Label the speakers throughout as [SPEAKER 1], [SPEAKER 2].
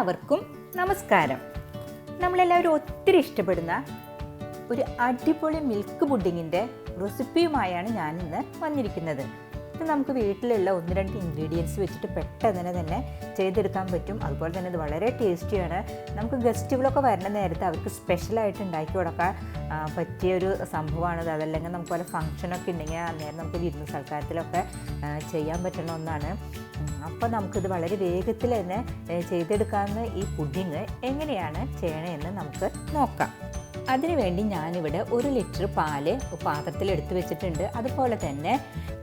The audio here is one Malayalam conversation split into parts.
[SPEAKER 1] എല്ലാവർക്കും നമസ്കാരം. നമ്മളെല്ലാവരും ഒത്തിരി ഇഷ്ടപ്പെടുന്ന ഒരു അടിപൊളി മിൽക്ക് പുഡിങ്ങിന്റെ റെസിപ്പിയുമായാണ് ഞാനിന്ന് വന്നിരിക്കുന്നത്. ഇത് നമുക്ക് വീട്ടിലുള്ള ഒന്ന് രണ്ട് ഇൻഗ്രീഡിയൻസ് വെച്ചിട്ട് പെട്ടെന്ന് തന്നെ ചെയ്തെടുക്കാൻ പറ്റും. അതുപോലെ തന്നെ ഇത് വളരെ ടേസ്റ്റിയാണ് നമുക്ക് ഗസ്റ്റുകളൊക്കെ വരുന്ന നേരത്തെ അവർക്ക് സ്പെഷ്യലായിട്ട് ഉണ്ടാക്കി കൊടുക്കാൻ പറ്റിയ ഒരു സംഭവമാണത് അതല്ലെങ്കിൽ നമുക്ക് വല്ല ഫംഗ്ഷനൊക്കെ ഉണ്ടെങ്കിൽ അന്നേരം നമുക്ക് വിരുന്ന് സൽക്കാരത്തിലൊക്കെ ചെയ്യാൻ പറ്റുന്ന ഒന്നാണ്. അപ്പോൾ നമുക്കിത് വളരെ വേഗത്തിൽ തന്നെ ചെയ്തെടുക്കാവുന്ന ഈ പുഡിങ് എങ്ങനെയാണ് ചെയ്യണമെന്ന് നമുക്ക് നോക്കാം. അതിനുവേണ്ടി ഞാനിവിടെ ഒരു ലിറ്റർ പാൽ പാത്രത്തിൽ എടുത്തു വെച്ചിട്ടുണ്ട്. അതുപോലെ തന്നെ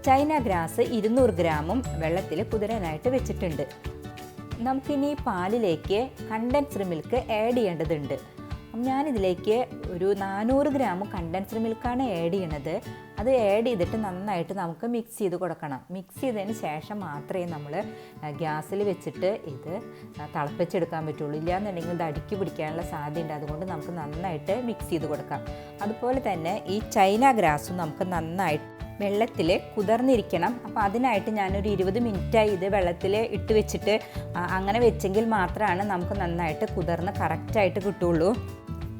[SPEAKER 1] ചൈന ഗ്രാസ് ഇരുന്നൂറ് ഗ്രാമും വെള്ളത്തിൽ കുതിരാനായിട്ട് വെച്ചിട്ടുണ്ട്. നമുക്കിനി പാലിലേക്ക് കണ്ടൻസ്ഡ് മിൽക്ക് ആഡ് ചെയ്യേണ്ടതുണ്ട്. ഞാനിതിലേക്ക് ഒരു നാനൂറ് ഗ്രാം കണ്ടൻസ്ഡ് മിൽക്കാണ് ആഡ് ചെയ്യണത്. അത് ആഡ് ചെയ്തിട്ട് നന്നായിട്ട് നമുക്ക് മിക്സ് ചെയ്ത് കൊടുക്കണം. മിക്സ് ചെയ്തതിന് ശേഷം മാത്രമേ നമ്മൾ ഗ്യാസിൽ വെച്ചിട്ട് ഇത് തിളപ്പിച്ചെടുക്കാൻ പറ്റുള്ളൂ. ഇല്ലയെന്നുണ്ടെങ്കിൽ ഇത് അടുക്കി പിടിക്കാനുള്ള സാധ്യതയുണ്ട്. അതുകൊണ്ട് നമുക്ക് നന്നായിട്ട് മിക്സ് ചെയ്ത് കൊടുക്കാം. അതുപോലെ തന്നെ ഈ ചൈന ഗ്രാസും നമുക്ക് നന്നായിട്ട് വെള്ളത്തിൽ കുതിർന്നിരിക്കണം. അപ്പോൾ അതിനായിട്ട് ഞാനൊരു ഇരുപത് മിനിറ്റായി ഇത് വെള്ളത്തിൽ ഇട്ട് വെച്ചിട്ട് അങ്ങനെ വെച്ചെങ്കിൽ മാത്രമാണ് നമുക്ക് നന്നായിട്ട് കുതിർന്ന് കറക്റ്റായിട്ട് കിട്ടുള്ളൂ.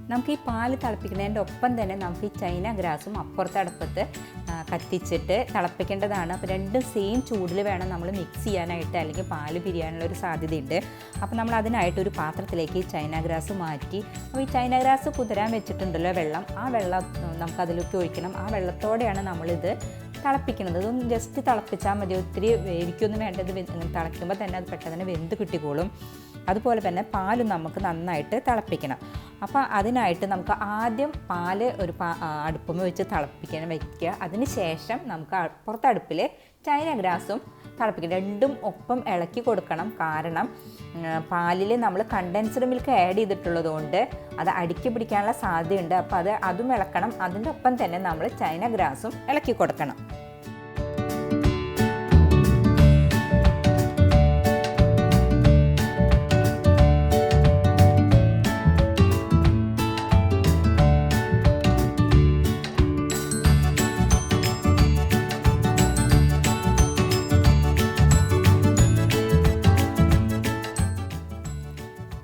[SPEAKER 1] നമുക്ക് ഈ പാൽ തിളപ്പിക്കുന്നതിന്റെ ഒപ്പം തന്നെ നമുക്ക് ഈ ചൈന ഗ്രാസും അപ്പുറത്തെ അടുപ്പത്ത് കത്തിച്ചിട്ട് തിളപ്പിക്കേണ്ടതാണ്. അപ്പോൾ രണ്ടും സെയിം ചൂടിൽ വേണം നമ്മൾ മിക്സ് ചെയ്യാനായിട്ട് അല്ലെങ്കിൽ പാൽ പിരിയാനുള്ള ഒരു സാധ്യതയുണ്ട്. അപ്പോൾ നമ്മൾ അതിനായിട്ട് ഒരു പാത്രത്തിലേക്ക് ഈ ചൈന ഗ്രാസ് മാറ്റി. അപ്പോൾ ഈ ചൈന ഗ്രാസ് കുതിരാൻ വെച്ചിട്ടുണ്ടല്ലോ വെള്ളം. ആ വെള്ളം നമുക്ക് അതിലേക്ക് ഒഴിക്കണം. ആ വെള്ളത്തോടെയാണ് നമ്മളിത് തിളപ്പിക്കുന്നത്. ഇതൊന്ന് ജസ്റ്റ് തിളപ്പിച്ചാൽ മതി. ഒത്തിരി വേവിക്കൊന്നും വേണ്ടത് തിളയ്ക്കുമ്പോൾ തന്നെ അത് പെട്ടെന്ന് വെന്ത് കിട്ടിക്കോളും. അതുപോലെ തന്നെ പാൽ നമുക്ക് നന്നായിട്ട് തിളപ്പിക്കണം. അപ്പോൾ അതിനായിട്ട് നമുക്ക് ആദ്യം പാൽ ഒരു പാ അടുപ്പം വെച്ച് തിളപ്പിക്കണം വയ്ക്കുക അതിന് ശേഷം നമുക്ക് പുറത്തടുപ്പിൽ ചൈന ഗ്രാസും തിളപ്പിക്കണം രണ്ടും ഒപ്പം ഇളക്കി കൊടുക്കണം. കാരണം പാലിൽ നമ്മൾ കണ്ടൻസ്ഡ് മിൽക്ക് ആഡ് ചെയ്തിട്ടുള്ളത് കൊണ്ട് അത് അടുക്കി പിടിക്കാനുള്ള സാധ്യതയുണ്ട്. അപ്പോൾ അത് അതും ഇളക്കണം. അതിന്റെ ഒപ്പം തന്നെ നമ്മൾ ചൈന ഗ്രാസും ഇളക്കി കൊടുക്കണം.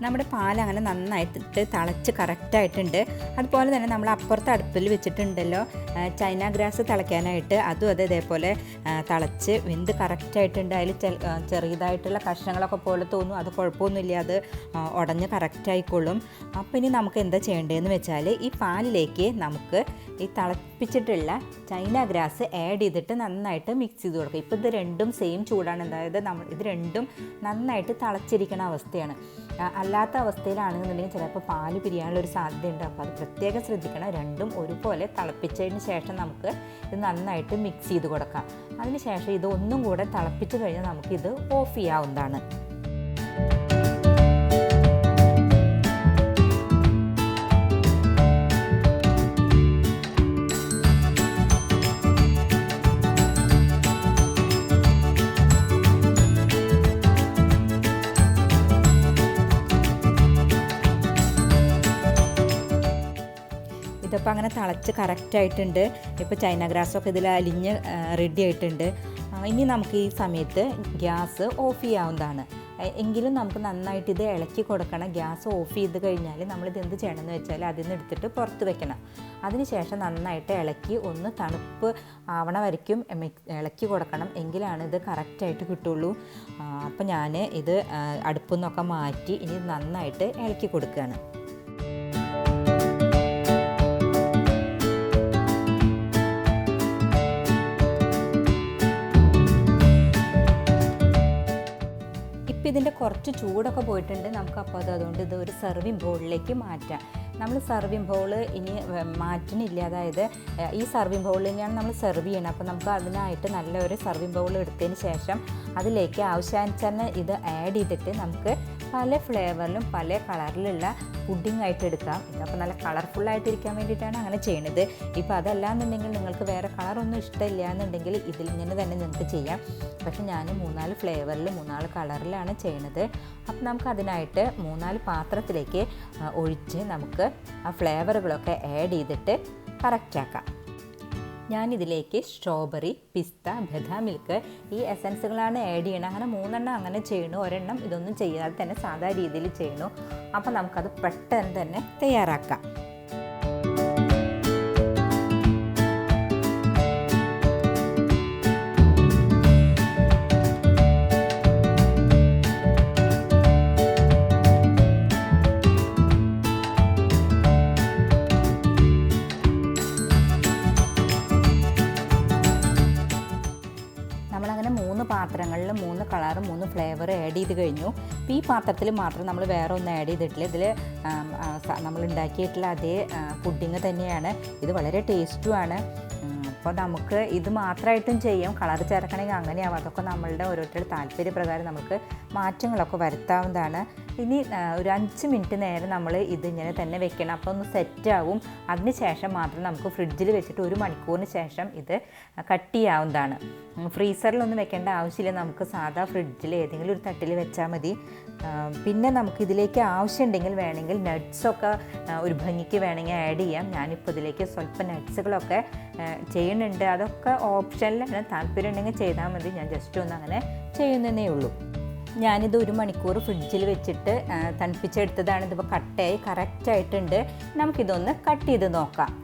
[SPEAKER 1] നമ്മുടെ പാൽ അങ്ങനെ നന്നായിട്ട് തിളച്ച് കറക്റ്റായിട്ടുണ്ട്. അതുപോലെ തന്നെ നമ്മൾ അപ്പുറത്തെ അടുപ്പിൽ വെച്ചിട്ടുണ്ടല്ലോ ചൈന ഗ്രാസ് തിളയ്ക്കാനായിട്ട്. അതും അത് ഇതേപോലെ തിളച്ച് വെന്ത് കറക്റ്റായിട്ടുണ്ട്. അതിൽ ചെറിയതായിട്ടുള്ള കഷ്ണങ്ങളൊക്കെ പോലെ തോന്നും. അത് കുഴപ്പമൊന്നുമില്ല. അത് ഉടഞ്ഞ് കറക്റ്റായിക്കൊള്ളും അപ്പോൾ ഇനി നമുക്ക് എന്താ ചെയ്യേണ്ടതെന്ന് വെച്ചാൽ ഈ പാലിലേക്ക് നമുക്ക് ഈ തിളപ്പിച്ചിട്ടുള്ള ചൈന ഗ്രാസ് ആഡ് ചെയ്തിട്ട് നന്നായിട്ട് മിക്സ് ചെയ്ത് കൊടുക്കുക. ഇപ്പോൾ ഇത് രണ്ടും സെയിം ചൂടാണ്. അതായത് നമ്മൾ ഇത് രണ്ടും നന്നായിട്ട് തിളച്ചിരിക്കുന്ന അവസ്ഥയാണ്. ആ, അല്ലാത്ത അവസ്ഥയിലാണെന്നുണ്ടെങ്കിൽ ചിലപ്പോൾ പാൽ പിരിയാനുള്ള ഒരു സാധ്യതയുണ്ട്. അപ്പോൾ അത് പ്രത്യേകം ശ്രദ്ധിക്കണം. രണ്ടും ഒരുപോലെ തിളപ്പിച്ചതിന് ശേഷം നമുക്ക് ഇത് നന്നായിട്ട് മിക്സ് ചെയ്ത് കൊടുക്കാം. അതിന് ശേഷം ഇത് ഒന്നും കൂടെ തിളപ്പിച്ച് കഴിഞ്ഞാൽ നമുക്കിത് ഓഫ് ചെയ്യാവുന്നതാണ്. അങ്ങനെ തിളച്ച് കറക്റ്റായിട്ടുണ്ട് ഇപ്പോൾ ചൈന ഗ്രാസൊക്കെ ഇതിൽ അലിഞ്ഞ് റെഡി ആയിട്ടുണ്ട്. ഇനി നമുക്ക് ഈ സമയത്ത് ഗ്യാസ് ഓഫ് ചെയ്യാവുന്നതാണ്. എങ്കിലും നമുക്ക് നന്നായിട്ട് ഇത് ഇളക്കി കൊടുക്കണം. ഗ്യാസ് ഓഫ് ചെയ്ത് കഴിഞ്ഞാൽ നമ്മളിത് എന്ത് ചെയ്യണം എന്ന് വെച്ചാൽ അതിൽ നിന്ന് എടുത്തിട്ട് പുറത്ത് വെക്കണം. അതിനുശേഷം നന്നായിട്ട് ഇളക്കി ഒന്ന് തണുപ്പ് ആവണ വരയ്ക്കും ഇളക്കി കൊടുക്കണം. എങ്കിലാണ് ഇത് കറക്റ്റായിട്ട് കിട്ടുള്ളൂ. അപ്പോൾ ഞാൻ ഇത് അടുപ്പിൽ നിന്നൊക്കെ മാറ്റി ഇനി നന്നായിട്ട് ഇളക്കി കൊടുക്കുകയാണ്. ഇതിന്റെ കുറച്ച് ചൂടൊക്കെ പോയിട്ടുണ്ട്. നമുക്ക് അപ്പോൾ അത് അതുകൊണ്ട് ഇത് ഒരു സെർവിങ് ബോളിലേക്ക് മാറ്റാം. നമ്മൾ സെർവിങ് ബോൾ ഇനി മാറ്റണില്ല അതായത് ഈ സെർവിങ് ബോളിൽ തന്നെയാണ് നമ്മൾ സെർവ് ചെയ്യണം അപ്പോൾ നമുക്ക് അതിനായിട്ട് നല്ലൊരു സെർവിങ് ബൗൾ എടുത്തതിന് ശേഷം അതിലേക്ക് ആവശ്യാനുസരണം ഇത് ആഡ് ചെയ്തിട്ട് നമുക്ക് പല ഫ്ലേവറിലും പല കളറിലുള്ള പുഡിംഗ് ആയിട്ട് എടുക്കാം. ഇതപ്പോൾ നല്ല കളർഫുൾ കളർഫുള്ളായിട്ടിരിക്കാൻ വേണ്ടിയിട്ടാണ് അങ്ങനെ ചെയ്യണത്. ഇപ്പോൾ അതല്ലാന്നുണ്ടെങ്കിൽ നിങ്ങൾക്ക് വേറെ കളറൊന്നും ഇഷ്ടമില്ല എന്നുണ്ടെങ്കിൽ ഇതിൽ ഇങ്ങനെ തന്നെ നിങ്ങൾക്ക് ചെയ്യാം. പക്ഷേ ഞാൻ മൂന്നാൽ ഫ്ലേവറിൽ മൂന്നാൽ കളറിലാണ് ചെയ്യണത്. അപ്പോൾ നമുക്ക് അതിനായിട്ട് മൂന്നാൽ പാത്രത്തിലേക്ക് ഒഴിച്ച് നമുക്ക് ആ ഫ്ലേവറുകളൊക്കെ ആഡ് ചെയ്തിട്ട് കറക്റ്റാക്കാം. ഞാനിതിലേക്ക് സ്ട്രോബെറി പിസ്ത ബദാം മിൽക്ക് ഈ എസൻസുകളാണ് ആഡ് ചെയ്യണം. അങ്ങനെ മൂന്നെണ്ണം അങ്ങനെ ചെയ്യണു. ഒരെണ്ണം ഇതൊന്നും ചെയ്യാതെ തന്നെ സാധാ രീതിയിൽ ചെയ്യണു. അപ്പോൾ നമുക്കത് പെട്ടെന്ന് തന്നെ തയ്യാറാക്കാം. ഫ്ലേവർ ആഡ് ചെയ്ത് കഴിഞ്ഞു. ഈ പാത്രത്തിൽ മാത്രം നമ്മൾ വേറെ ഒന്നും ആഡ് ചെയ്തിട്ടില്ല ഇതിൽ നമ്മൾ ഉണ്ടാക്കിയിട്ടുള്ള അതേ പുഡിങ് തന്നെയാണ്. ഇത് വളരെ ടേസ്റ്റുമാണ് അപ്പോൾ നമുക്ക് ഇത് മാത്രമായിട്ടും ചെയ്യാം. കളർ ചേർക്കണമെങ്കിൽ അങ്ങനെയാവും. അതൊക്കെ നമ്മളുടെ ഓരോരുത്തരുടെ താല്പര്യപ്രകാരം നമുക്ക് മാറ്റങ്ങളൊക്കെ വരുത്താവുന്നതാണ്. ഇനി ഒരു അഞ്ച് മിനിറ്റ് നേരം നമ്മൾ ഇതിങ്ങനെ തന്നെ വെക്കണം. അപ്പോൾ ഒന്ന് സെറ്റാവും. അതിന് ശേഷം മാത്രം നമുക്ക് ഫ്രിഡ്ജിൽ വെച്ചിട്ട് ഒരു മണിക്കൂറിന് ശേഷം ഇത് കട്ട് ചെയ്യാവുന്നതാണ് ഉം, ഫ്രീസറിലൊന്നും വെക്കേണ്ട ആവശ്യമില്ല. നമുക്ക് സാധാ ഫ്രിഡ്ജിൽ ഏതെങ്കിലും ഒരു തട്ടിൽ വെച്ചാൽ മതി. പിന്നെ നമുക്ക് ഇതിലേക്ക് ആവശ്യമുണ്ടെങ്കിൽ വേണമെങ്കിൽ നട്ട്സൊക്കെ ഒരു ഭംഗിക്ക് വേണമെങ്കിൽ ആഡ് ചെയ്യാം. ഞാനിപ്പോൾ ഇതിലേക്ക് സ്വല്പം നട്ട്സുകളൊക്കെ ചെയ്യുന്നുണ്ട്. അതൊക്കെ ഓപ്ഷനിലാണ്. താല്പര്യം ഉണ്ടെങ്കിൽ ചെയ്താൽ മതി. ഞാൻ ജസ്റ്റ് ഒന്ന് അങ്ങനെ ചെയ്യുന്നതേ ഉള്ളൂ. ഞാനിത് ഒരു മണിക്കൂർ ഫ്രിഡ്ജിൽ വെച്ചിട്ട് തണുപ്പിച്ചെടുത്തതാണ്. ഇതിപ്പോൾ കട്ടയായി കറക്റ്റായിട്ടുണ്ട് നമുക്കിതൊന്ന് കട്ട് ചെയ്ത് നോക്കാം.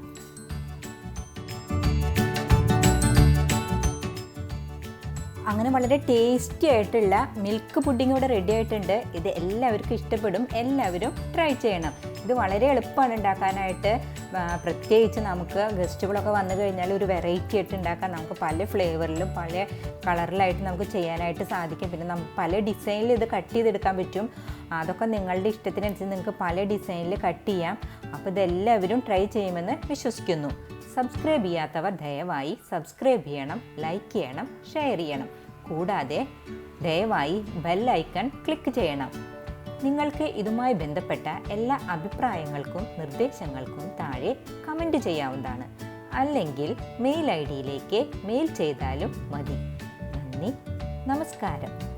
[SPEAKER 1] അങ്ങനെ വളരെ ടേസ്റ്റി ആയിട്ടുള്ള മിൽക്ക് പുഡിംഗ് ഇവിടെ റെഡി ആയിട്ടുണ്ട്. ഇത് എല്ലാവർക്കും ഇഷ്ടപ്പെടും. എല്ലാവരും ട്രൈ ചെയ്യണം. ഇത് വളരെ എളുപ്പമാണ് ഉണ്ടാക്കാനായിട്ട്. പ്രത്യേകിച്ച് നമുക്ക് ഗസ്റ്റുകളൊക്കെ വന്നു കഴിഞ്ഞാൽ ഒരു വെറൈറ്റി ആയിട്ട് ഉണ്ടാക്കാൻ നമുക്ക് പല ഫ്ലേവറിലും പല കളറിലായിട്ട് നമുക്ക് ചെയ്യാനായിട്ട് സാധിക്കും. പിന്നെ നമുക്ക് പല ഡിസൈനിൽ ഇത് കട്ട് ചെയ്തെടുക്കാൻ പറ്റും. അതൊക്കെ നിങ്ങളുടെ ഇഷ്ടത്തിനനുസരിച്ച് നിങ്ങൾക്ക് പല ഡിസൈനിൽ കട്ട് ചെയ്യാം. അപ്പോൾ ഇതെല്ലാവരും ട്രൈ ചെയ്യുമെന്ന് വിശ്വസിക്കുന്നു. സബ്സ്ക്രൈബ് ചെയ്യാത്തവർ ദയവായി സബ്സ്ക്രൈബ് ചെയ്യണം ലൈക്ക് ചെയ്യണം ഷെയർ ചെയ്യണം. കൂടാതെ ദയവായി ബെൽ ഐക്കൺ ക്ലിക്ക് ചെയ്യണം. നിങ്ങൾക്ക് ഇതുമായി ബന്ധപ്പെട്ട എല്ലാ അഭിപ്രായങ്ങൾക്കും നിർദ്ദേശങ്ങൾക്കും താഴെ കമന്റ് ചെയ്യാവുന്നതാണ്. അല്ലെങ്കിൽ മെയിൽ ഐ ഡിയിലേക്ക് മെയിൽ ചെയ്താലും മതി. നന്ദി. നമസ്കാരം.